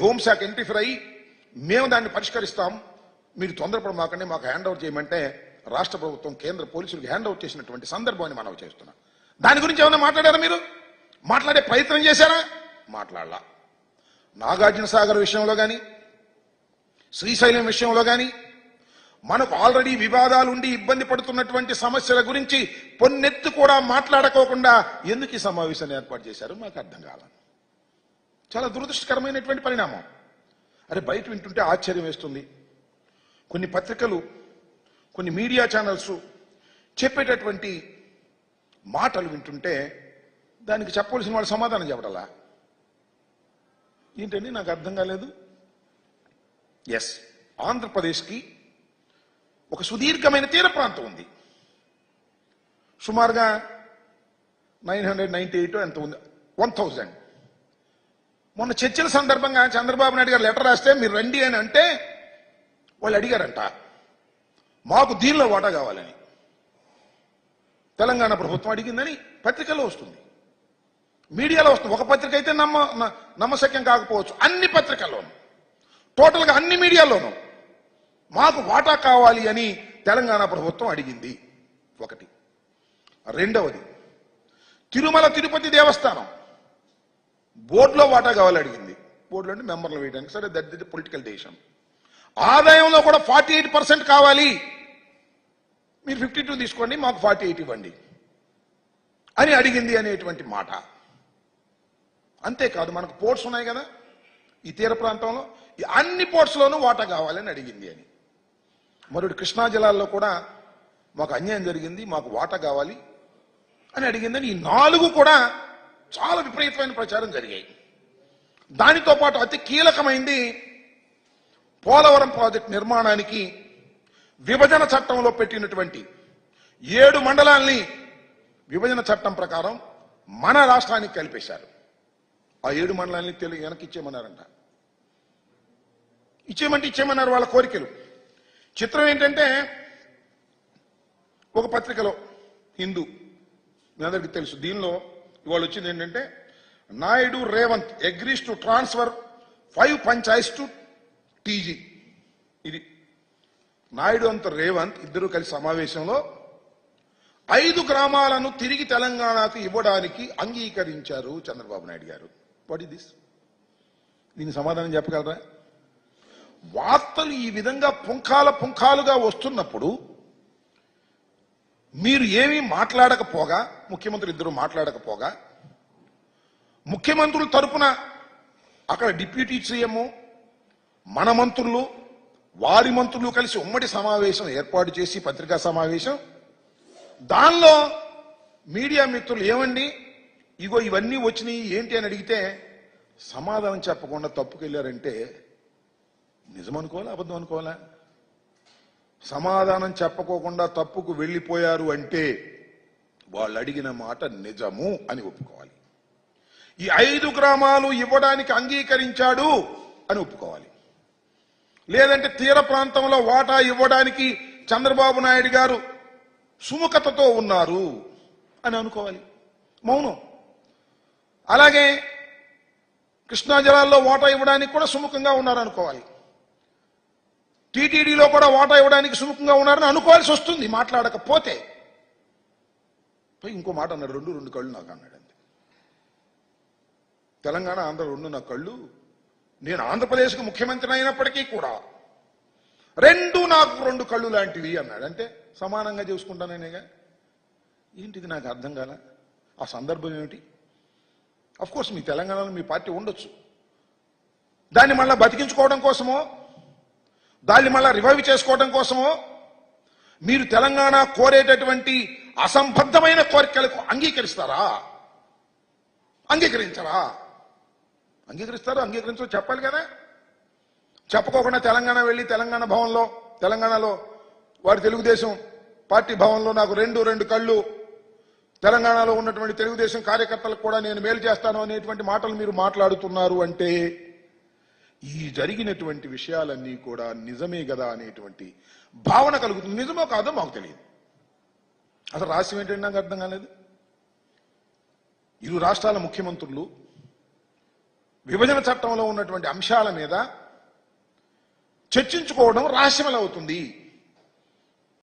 హోంశాఖ ఎంట్రీఫర్ అయ్యి మేము దాన్ని పరిష్కరిస్తాం. మీరు తొందరపడ మాకండి మాకు హ్యాండ్ ఓవర్ చేయమంటే రాష్ట్ర ప్రభుత్వం కేంద్ర పోలీసులకు హ్యాండ్ ఓవర్ చేసినటువంటి సందర్భాన్ని మనం చేస్తున్నాం. దాని గురించి ఏమైనా మాట్లాడారా మీరు? మాట్లాడే ప్రయత్నం చేశారా? మాట్లాడలా. నాగార్జున సాగర్ విషయంలో కానీ శ్రీశైలం విషయంలో కానీ మనకు ఆల్రెడీ వివాదాలు ఉండి ఇబ్బంది పడుతున్నటువంటి సమస్యల గురించి పొన్నెత్తు కూడా మాట్లాడుకోకుండా ఎందుకు ఈ సమావేశాన్ని ఏర్పాటు చేశారు మాకు అర్థం కావాలి. చాలా దురదృష్టకరమైనటువంటి పరిణామం. అరే బయట వింటుంటే ఆశ్చర్యం వేస్తుంది. కొన్ని పత్రికలు కొన్ని మీడియా ఛానల్స్ చెప్పేటటువంటి మాటలు వింటుంటే దానికి చెప్పవలసిన వాళ్ళు సమాధానం చెప్పడాలా ఏంటండి నాకు అర్థం కాలేదు. ఎస్ ఆంధ్రప్రదేశ్కి ఒక సుదీర్ఘమైన తీర ప్రాంతం ఉంది. సుమారుగా నైన్ హండ్రెడ్ నైంటీ ఎయిట్ ఎంత ఉంది. One thousand. మొన్న చర్చల సందర్భంగా చంద్రబాబు నాయుడు గారు లెటర్ రాస్తే మీరు రండి అని అంటే వాళ్ళు అడిగారంట మాకు దీనిలో వాటా కావాలని. తెలంగాణ ప్రభుత్వం అడిగిందని పత్రికలో వస్తుంది. మీడియాలో వస్తుంది. ఒక పత్రిక అయితే నమ్మ న- నమ్మశక్యం కాకపోవచ్చు. అన్ని పత్రికల్లోనూ. టోటల్గా అన్ని మీడియాలోనూ మాకు వాటా కావాలి అని తెలంగాణ ప్రభుత్వం అడిగింది. ఒకటి. రెండవది తిరుమల తిరుపతి దేవస్థానం. బోర్డులో వాటా కావాలి అడిగింది. బోర్డులో అంటే మెంబర్లు వేయడానికి. సరే దట్ ది పొలిటికల్ డెసిషన్. ఆదాయంలో కూడా ఫార్టీ ఎయిట్ పర్సెంట్ కావాలి. మీరు ఫిఫ్టీ టూ తీసుకోండి మాకు ఫార్టీ ఎయిట్ ఇవ్వండి. అని అడిగింది అనేటువంటి మాట. అంతేకాదు మనకు పోర్ట్స్ ఉన్నాయి కదా ఈ తీర ప్రాంతంలో ఈ అన్ని పోర్ట్స్లోనూ వాటా కావాలని అడిగింది అని. మరొకటి కృష్ణా జిల్లాల్లో కూడా మాకు అన్యాయం జరిగింది మాకు వాటా కావాలి అని అడిగిందని ఈ నాలుగు కూడా చాలా విపరీతమైన ప్రచారం జరిగాయి. దానితో పాటు అతి కీలకమైంది పోలవరం ప్రాజెక్ట్ నిర్మాణానికి విభజన చట్టంలో పెట్టినటువంటి ఏడు మండలాల్ని విభజన చట్టం ప్రకారం మన రాష్ట్రానికి కలిపేశారు. ఆ ఏడు మండలాన్ని తెలుగు వెనక్కి ఇచ్చేయమన్నారంట. ఇచ్చేయమంటే ఇచ్చేయమన్నారు వాళ్ళ కోరికలు. చిత్రం ఏంటంటే ఒక పత్రికలో హిందూ మీ అందరికీ తెలుసు దీనిలో ఇవాళ వచ్చింది ఏంటంటే Naidu Revanth agrees to transfer five panchayats to TG. ఇది నాయుడు అంత రేవంత్ ఇద్దరు కలిసి సమావేశంలో ఐదు గ్రామాలను తిరిగి తెలంగాణకు ఇవ్వడానికి అంగీకరించారు చంద్రబాబు నాయుడు గారు. వాట్ ఇస్ దిస్ దీనికి సమాధానం చెప్పగలరా? వార్తలు ఈ విధంగా పుంఖాల పుంఖాలుగా వస్తున్నప్పుడు మీరు ఏమీ మాట్లాడకపోగా ముఖ్యమంత్రి ఇద్దరు మాట్లాడకపోగా ముఖ్యమంత్రుల తరపున అక్కడ డిప్యూటీ సీఎం మన మంత్రులు వారి మంత్రులు కలిసి ఉమ్మడి సమావేశం ఏర్పాటు చేసి పత్రికా సమావేశం. దానిలో మీడియా మిత్రులు ఏమండి? ఇగో ఇవన్నీ వచ్చినాయి ఏంటి అని అడిగితే సమాధానం చెప్పకుండా తప్పుకెళ్ళారంటే నిజం అనుకోవాలా అబద్ధం అనుకోవాలా సమాధానం చెప్పకోకుండా తప్పుకు వెళ్ళిపోయారు అంటే వాళ్ళు అడిగిన మాట నిజము అని ఒప్పుకోవాలి. ఈ ఐదు గ్రామాలు ఇవ్వడానికి అంగీకరించాడు అని ఒప్పుకోవాలి. లేదంటే తీర ప్రాంతంలో వాటా ఇవ్వడానికి చంద్రబాబు నాయుడు గారు సుముఖతతో ఉన్నారు అని అనుకోవాలి. మౌనం. అలాగే కృష్ణా జలాల్లో వాటా ఇవ్వడానికి కూడా సుముఖంగా ఉన్నారు అనుకోవాలి టీటీడీలో కూడా వాటా ఇవ్వడానికి సుముఖంగా ఉన్నారని అనుకోవాల్సి వస్తుంది మాట్లాడకపోతే. పోయి ఇంకో మాట అన్నాడు రెండు రెండు కళ్ళు నాకు అన్నాడు తెలంగాణ ఆంధ్ర రెండు నా కళ్ళు. నేను ఆంధ్రప్రదేశ్కి ముఖ్యమంత్రి అయినప్పటికీ కూడా రెండు నాకు రెండు కళ్ళు లాంటివి అన్నాడు. అంటే సమానంగా చూసుకుంటానేగా ఏంటిది నాకు అర్థం కాల? ఆ సందర్భం ఏమిటి? అఫ్ కోర్స్ మీ తెలంగాణలో మీ పార్టీ ఉండొచ్చు. దాన్ని మళ్ళీ బతికించుకోవడం కోసమో దాన్ని మళ్ళా రివైవ్ చేసుకోవడం కోసమో మీరు తెలంగాణ కోరేటటువంటి అసంబద్ధమైన కోరికలకు అంగీకరిస్తారా? అంగీకరించరా? అంగీకరిస్తారో? అంగీకరించో చెప్పాలి కదా. చెప్పకోకుండా తెలంగాణ వెళ్ళి తెలంగాణ భవన్లో తెలంగాణలో వారి తెలుగుదేశం పార్టీ భవన్లో నాకు రెండు రెండు కళ్ళు. తెలంగాణలో ఉన్నటువంటి తెలుగుదేశం కార్యకర్తలకు కూడా నేను మేలు చేస్తాను అనేటువంటి మాటలు మీరు మాట్లాడుతున్నారు అంటే ఈ జరిగినటువంటి విషయాలన్నీ కూడా నిజమే కదా అనేటువంటి భావన కలుగుతుంది. నిజమో కాదో మాకు తెలియదు. అసలు రహస్యం ఏంటంటే నాకు అర్థం కాలేదు. ఇరు రాష్ట్రాల ముఖ్యమంత్రులు విభజన చట్టంలో ఉన్నటువంటి అంశాల మీద చర్చించుకోవడం రహస్యమలవుతుంది. అవుతుంది